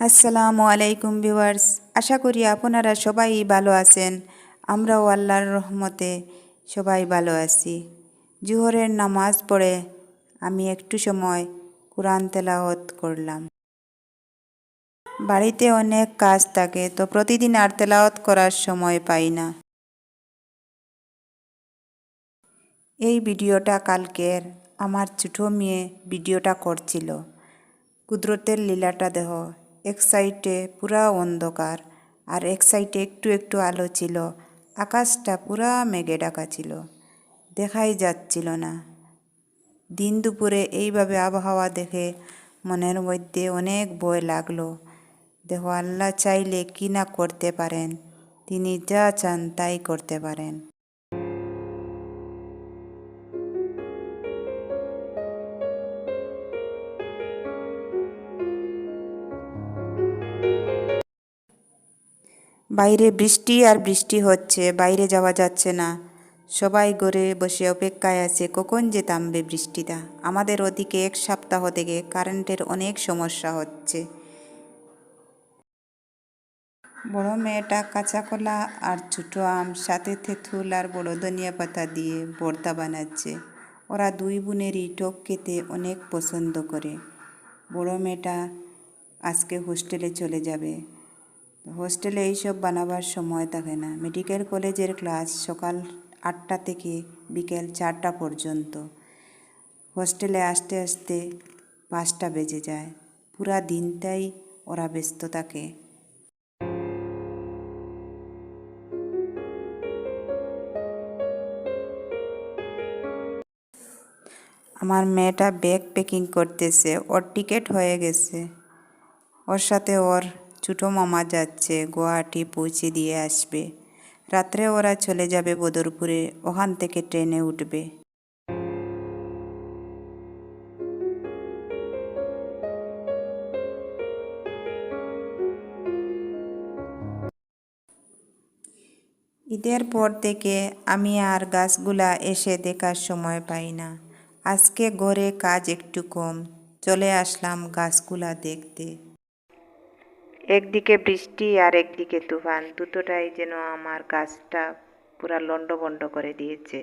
আসসালামু আলাইকুম ভিউয়ার্স, আশা করি আপনারা সবাই ভালো আছেন। আমরাও আল্লাহর রহমতে সবাই ভালো আছি। জুহরের নামাজ পড়ে আমি একটু সময় কোরআন তেলাওয়াত করলাম। বাড়িতে অনেক কাজ থাকে, তো প্রতিদিন আর তেলাওয়াত করার সময় পাই না। এই ভিডিওটা কালকের আমার ছোটো মেয়ে ভিডিওটা করছিল। কুদরতের লীলাটা দেহ এক সাইডে পুরা অন্ধকার আর এক সাইডে একটু একটু আলো ছিল। আকাশটা পুরা মেঘে ডাকা ছিল। দেখাই যাচ্ছিল না। দিন দুপুরে এইভাবে আবহাওয়া দেখে মনের মধ্যে অনেক ভয় লাগল। দেখো আল্লাহ চাইলে কি না করতে পারেন, তিনি যা চান তাই করতে পারেন। বাইরে বৃষ্টি আর বৃষ্টি হচ্ছে, বাইরে যাওয়া যাচ্ছে না। সবাই ঘরে বসে অপেক্ষায় আছে, কখন যে থামবে বৃষ্টিটা? আমাদের ওদিকে এক সপ্তাহ থেকে কারেন্টের অনেক সমস্যা হচ্ছে। বড় মেয়েটা কাঁচা কলা আর ছোটো আম, সাথে থেথুল আর বড় ধনিয়া পাতা দিয়ে ভর্তা বানাচ্ছে। ওরা দুই বোনেরই টক খেতে অনেক পছন্দ করে। বড় মেয়েটা আজকে হোস্টেলে চলে যাবে। হোস্টেলে এইসব বানাবার সময় থাকে না। মেডিকেল কলেজের ক্লাস সকাল আটটা থেকে বিকেল চারটা পর্যন্ত। হোস্টেলে আসতে আসতে পাঁচটা বেজে যায়। পুরা দিনটাই ওরা ব্যস্ত থাকে। আমার মেয়েটা ব্যাগ প্যাকিং করতেছে। ওর টিকিট হয়ে গেছে। ওর সাথে ওর ছোটো মামা যাচ্ছে, গুয়াহাটি পৌঁছে দিয়ে আসবে। রাত্রে ওরা চলে যাবে বদরপুরে, ওখান থেকে ট্রেনে উঠবে। ঈদের পর থেকে আমি আর গাছগুলা এসে দেখার সময় পাই না। আজকে ঘরে কাজ একটু কম, চলে আসলাম গাছগুলা দেখতে। একদিকে বৃষ্টি আর একদিকে তুফান। দুটোটাই যেন আমার গাছটা পুরা লন্ডভন্ড করে দিয়েছে।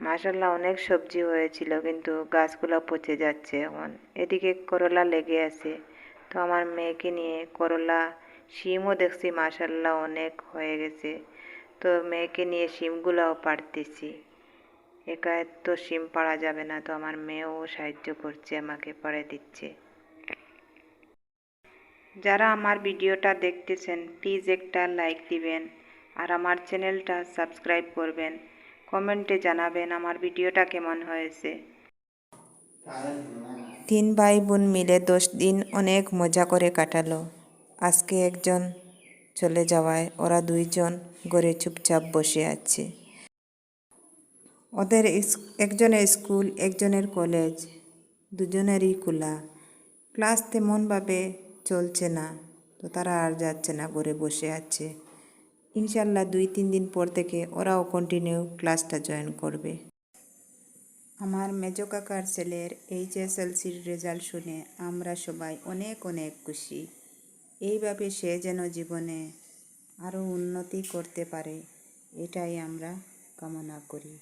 মাসাল্লাহ অনেক সবজি হয়েছিল, কিন্তু গাছগুলো পচে যাচ্ছে এখন। এদিকে করলা লেগে আছে। তো আমার মেয়েকে নিয়ে করলা শিমও দেখছি মাসাল্লাহ অনেক হয়ে গেছে। তো মেয়েকে নিয়ে শিমগুলাও পাড়তেছি। একা তো শিম পাড়া যাবে না, তো আমার মেয়েও সাহায্য করছে, আমাকে পাড়ে দিচ্ছে। যারা আমার ভিডিওটা দেখতেছেন প্লিজ একটা লাইক দিবেন আর আমার চ্যানেলটা সাবস্ক্রাইব করবেন। কমেন্টে জানাবেন আমার ভিডিওটা কেমন হয়েছে। তিন ভাই বোন মিলে দশ দিন অনেক মজা করে কাটালো। আজকে একজন চলে যাওয়ায় ওরা দুইজন ঘরে চুপচাপ বসে আছে। ওদের একজনের স্কুল, একজনের কলেজ, দুজনেরই খোলা। ক্লাস তেমনভাবে চলছে না। তো তারা আর যাচ্ছে না, ঘরে বসে আছে। ইনশাল্লাহ দুই, তিন দিন পর থেকে ওরাও কন্টিনিউ ক্লাসটা জয়েন করবে। আমার মেজো কাকার ছেলের এইচএসএলসির রেজাল্ট শুনে আমরা সবাই অনেক অনেক খুশি। এইভাবে সে যেন জীবনে আরও উন্নতি করতে পারে, এটাই আমরা কামনা করি।